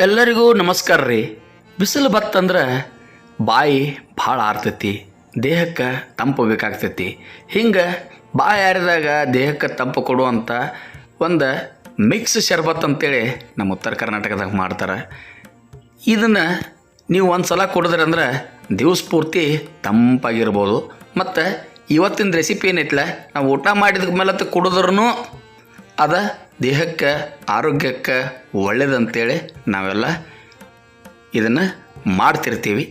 ಎಲ್ಲರಿಗೂ ನಮಸ್ಕಾರ ರೀ. ಬಿಸಿಲು ಬತ್ತಂದ್ರೆ ಬಾಯಿ ಭಾಳ ಆರ್ತೈತಿ, ದೇಹಕ್ಕೆ ತಂಪು ಬೇಕಾಗ್ತೈತಿ. ಹಿಂಗೆ ಬಾಯಿ ಆರಿದಾಗ ದೇಹಕ್ಕೆ ತಂಪು ಕೊಡುವಂಥ ಒಂದು ಮಿಕ್ಸ್ ಶರ್ಬತ್ ಅಂತೇಳಿ ನಮ್ಮ ಉತ್ತರ ಕರ್ನಾಟಕದಾಗ ಮಾಡ್ತಾರೆ. ಇದನ್ನು ನೀವು ಒಂದು ಸಲ ಕುಡಿದ್ರಂದ್ರೆ ದಿವಸ ಪೂರ್ತಿ ತಂಪಾಗಿರ್ಬೋದು. ಮತ್ತು ಇವತ್ತಿನ ರೆಸಿಪಿ ಏನೈತಲ್ಲ ನಾವು ಊಟ ಮಾಡಿದ ಮೇಲೆ ಕುಡಿದ್ರೂ ಅದ ದೇಹಕ್ಕೆ, ಆರೋಗ್ಯಕ್ಕೆ ಒಳ್ಳೇದಂತೇಳಿ ನಾವೆಲ್ಲ ಇದನ್ನು ಮಾಡ್ತಿರ್ತೀವಿ.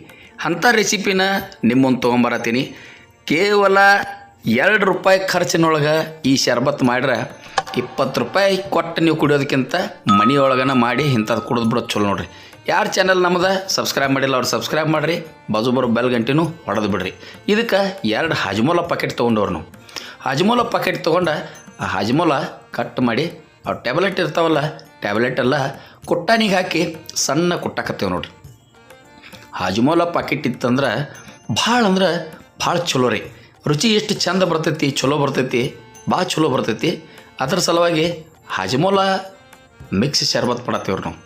ಅಂಥ ರೆಸಿಪಿನ ನಿಮ್ಮೊಂದು ತೊಗೊಂಬರತ್ತೀನಿ ಕೇವಲ ಎರಡು ರೂಪಾಯಿ ಖರ್ಚಿನೊಳಗೆ ಈ ಶರ್ಬತ್ ಮಾಡ್ರೆ ಇಪ್ಪತ್ತು ರೂಪಾಯಿ ಕೊಟ್ಟು ನೀವು ಕುಡಿಯೋದಕ್ಕಿಂತ ಮನೆಯೊಳಗನ ಮಾಡಿ ಇಂಥದ್ದು ಕುಡಿದು ಬಿಡೋದು ಚಲೋ ನೋಡ್ರಿ. ಯಾರು ಚಾನಲ್ ನಮ್ಮದು ಸಬ್ಸ್ಕ್ರೈಬ್ ಮಾಡಿಲ್ಲ ಅವ್ರು ಸಬ್ಸ್ಕ್ರೈಬ್ ಮಾಡಿರಿ. ಬಾಜು ಬರೋ ಬೆಲ್ ಗಂಟೆನೂ ಹೊಡೆದು ಬಿಡ್ರಿ. ಇದಕ್ಕೆ ಎರಡು ಹಜ್ಮೋಲ ಪಾಕೆಟ್ ತೊಗೊಂಡವ್ರು ನಾವು. ಹಜ್ಮೋಲ ಪಾಕೆಟ್ ತೊಗೊಂಡು ಆ ಹಜ್ಮೋಲ ಕಟ್ ಮಾಡಿ ಆ ಟ್ಯಾಬ್ಲೆಟ್ ಇರ್ತಾವಲ್ಲ ಟ್ಯಾಬ್ಲೆಟ್ ಎಲ್ಲ ಕುಟ್ಟಾನಿಗೆ ಹಾಕಿ ಸಣ್ಣ ಕುಟ್ಟಾಕತ್ತೇವೆ ನೋಡ್ರಿ. ಹಾಜಮೋಲ ಪಾಕೆಟ್ ಇತ್ತಂದ್ರೆ ಭಾಳ ಅಂದ್ರೆ ಭಾಳ ಚಲೋ ರೀ. ರುಚಿ ಎಷ್ಟು ಚಂದ ಬರ್ತೈತಿ, ಚಲೋ ಬರ್ತೈತಿ, ಭಾಳ ಚಲೋ ಬರ್ತೈತಿ. ಅದ್ರ ಸಲುವಾಗಿ ಹಾಜಮೋಲ ಮಿಕ್ಸ್ ಶರ್ಬತ್ ಮಾಡತ್ತೇವ್ರಿ ನಾವು.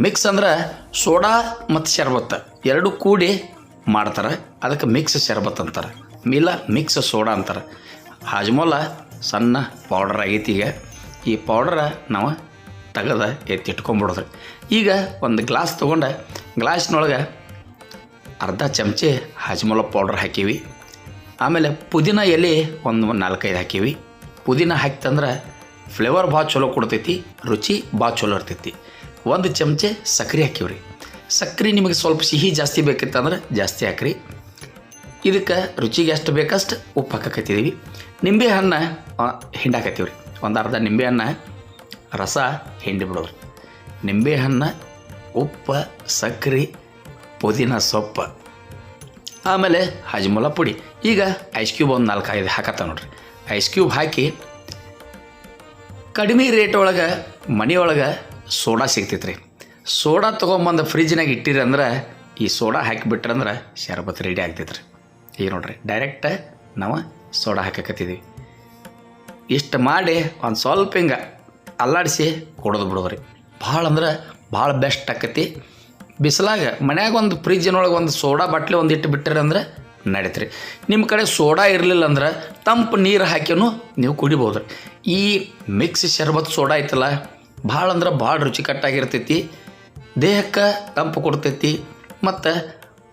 ಮಿಕ್ಸ್ ಅಂದ್ರೆ ಸೋಡಾ ಮತ್ತು ಶರ್ಬತ್ ಎರಡು ಕೂಡಿ ಮಾಡ್ತಾರೆ. ಅದಕ್ಕೆ ಮಿಕ್ಸ್ ಶರ್ಬತ್ ಅಂತಾರೆ. ಮಿಲ್ಲ ಮಿಕ್ಸ್ ಸೋಡಾ ಅಂತಾರೆ. ಹಾಜಮೋಲ ಸಣ್ಣ ಪೌಡರ್ ಆಗೈತಿ ಈಗ. ಈ ಪೌಡರ ನಾವು ತೆಗೆದ ಎತ್ತಿಟ್ಕೊಂಬಿಡೋದ್ರಿ ಈಗ ಒಂದು ಗ್ಲಾಸ್ ತೊಗೊಂಡು ಗ್ಲಾಸ್ನೊಳಗೆ ಅರ್ಧ ಚಮಚೆ ಹಾಜ್ಮೋಲ ಪೌಡ್ರ್ ಹಾಕೀವಿ. ಆಮೇಲೆ ಪುದೀನ ಎಲೆ ಒಂದು ನಾಲ್ಕೈದು ಹಾಕೀವಿ. ಪುದೀನ ಹಾಕ್ತಂದ್ರೆ ಫ್ಲೇವರ್ ಭಾಳ ಚಲೋ ಕೊಡ್ತೈತಿ, ರುಚಿ ಭಾಳ ಚಲೋ ಇರ್ತೈತಿ. ಒಂದು ಚಮಚೆ ಸಕ್ಕರೆ ಹಾಕಿವ್ರಿ. ಸಕ್ಕರೆ ನಿಮಗೆ ಸ್ವಲ್ಪ ಸಿಹಿ ಜಾಸ್ತಿ ಬೇಕಿತ್ತಂದ್ರೆ ಜಾಸ್ತಿ ಹಾಕ್ರಿ. ಇದಕ್ಕೆ ರುಚಿಗೆ ಎಷ್ಟು ಬೇಕಷ್ಟು ಉಪ್ಪು ಹಾಕಕತ್ತಿದ್ದೀವಿ ನಿಂಬೆ ಹಣ್ಣು ಹಿಂಡಾಕತ್ತೀವಿ ರೀ ಒಂದು ಅರ್ಧ ನಿಂಬೆ ಹಣ್ಣು, ರಸ, ಹಿಂಡಿ ಬಿಡೋರು. ನಿಂಬೆ ಹಣ್ಣು, ಉಪ್ಪು ಸಕ್ಕರೆ ಪುದೀನ ಸೊಪ್ಪು. ಆಮೇಲೆ ಹಜ್ಮೂಲ ಪುಡಿ. ಈಗ ಐಸ್ ಕ್ಯೂಬ್ ಒಂದು ನಾಲ್ಕು ಐದು ಹಾಕತ್ತ ನೋಡ್ರಿ. ಐಸ್ ಕ್ಯೂಬ್ ಹಾಕಿ ಕಡಿಮೆ ರೇಟ್ ಒಳಗೆ ಮನೆಯೊಳಗೆ ಸೋಡಾ ಸಿಗ್ತೈತೆ ರೀ ಸೋಡಾ ತೊಗೊಂಬಂದು ಫ್ರಿಜ್ನಾಗ ಇಟ್ಟಿರಿ ಅಂದ್ರೆ ಈ ಸೋಡಾ ಹಾಕಿಬಿಟ್ರಂದ್ರೆ ಶರ್ಬತ್ ರೆಡಿ ಆಗ್ತೈತೆ ರೀ ಈಗ ನೋಡ್ರಿ ಡೈರೆಕ್ಟ್ ನಾವು ಸೋಡಾ ಹಾಕಕತ್ತಿದ್ದೀವಿ ಇಷ್ಟು ಮಾಡಿ ಒಂದು ಸ್ವಲ್ಪ ಹಿಂಗೆ ಅಲ್ಲಾಡಿಸಿ ಕೊಡೋದು ಬಿಡೋರಿ ಭಾಳ ಅಂದ್ರೆ ಭಾಳ ಬೆಸ್ಟ್ ಆಕತಿ. ಬಿಸಿಲಾಗ ಮನ್ಯಾಗ ಒಂದು ಫ್ರಿಜ್ಜಿನೊಳಗೆ ಒಂದು ಸೋಡಾ ಬಾಟ್ಲಿ ಒಂದು ಇಟ್ಟು ಬಿಟ್ಟಿರಿ ಅಂದ್ರೆ ನಡೀತ್ರಿ. ನಿಮ್ಮ ಕಡೆ ಸೋಡಾ ಇರಲಿಲ್ಲ ಅಂದ್ರೆ ತಂಪು ನೀರು ಹಾಕಿನೂ ನೀವು ಕುಡಿಬೋದು ಈ ಮಿಕ್ಸ್ ಶರ್ಬತ್ ಸೋಡಾ ಐತಲ್ಲ, ಭಾಳ ಅಂದ್ರೆ ಭಾಳ ರುಚಿಕಟ್ಟಾಗಿರ್ತೈತಿ. ದೇಹಕ್ಕೆ ತಂಪು ಕೊಡ್ತೈತಿ. ಮತ್ತು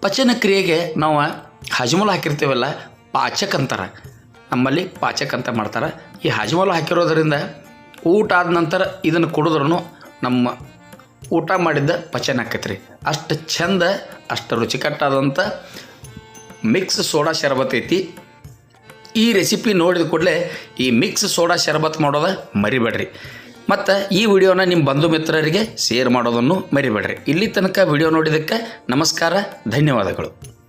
ಪಚನ ಕ್ರಿಯೆಗೆ ನಾವು ಹಜಮೂಲ ಹಾಕಿರ್ತೀವಲ್ಲ, ಪಾಚಕ್ ಅಂತಾರೆ. ನಮ್ಮಲ್ಲಿ ಪಾಚಕ್ ಅಂತ ಮಾಡ್ತಾರೆ. ಈ ಹಜಮೂಲ ಹಾಕಿರೋದರಿಂದ ಊಟ ಆದ ನಂತರ ಇದನ್ನು ಕುಡಿದ್ರೂ ನಮ್ಮ ಊಟ ಮಾಡಿದ್ದ ಪಚನ ಆಕೈತ್ರಿ. ಅಷ್ಟು ಚಂದ, ಅಷ್ಟು ರುಚಿಕಟ್ಟಾದಂಥ ಮಿಕ್ಸ್ ಸೋಡಾ ಶರಬತ್ ಐತಿ. ಈ ರೆಸಿಪಿ ನೋಡಿದ ಕೂಡಲೇ ಈ ಮಿಕ್ಸ್ ಸೋಡಾ ಶರಬತ್ ಮಾಡೋದ ಮರಿಬೇಡ್ರಿ. ಮತ್ತು ಈ ವಿಡಿಯೋನ ನಿಮ್ಮ ಬಂಧು ಮಿತ್ರರಿಗೆ ಶೇರ್ ಮಾಡೋದನ್ನು ಮರಿಬೇಡ್ರಿ. ಇಲ್ಲಿ ತನಕ ವಿಡಿಯೋ ನೋಡಿದ್ದಕ್ಕೆ ನಮಸ್ಕಾರ, ಧನ್ಯವಾದಗಳು.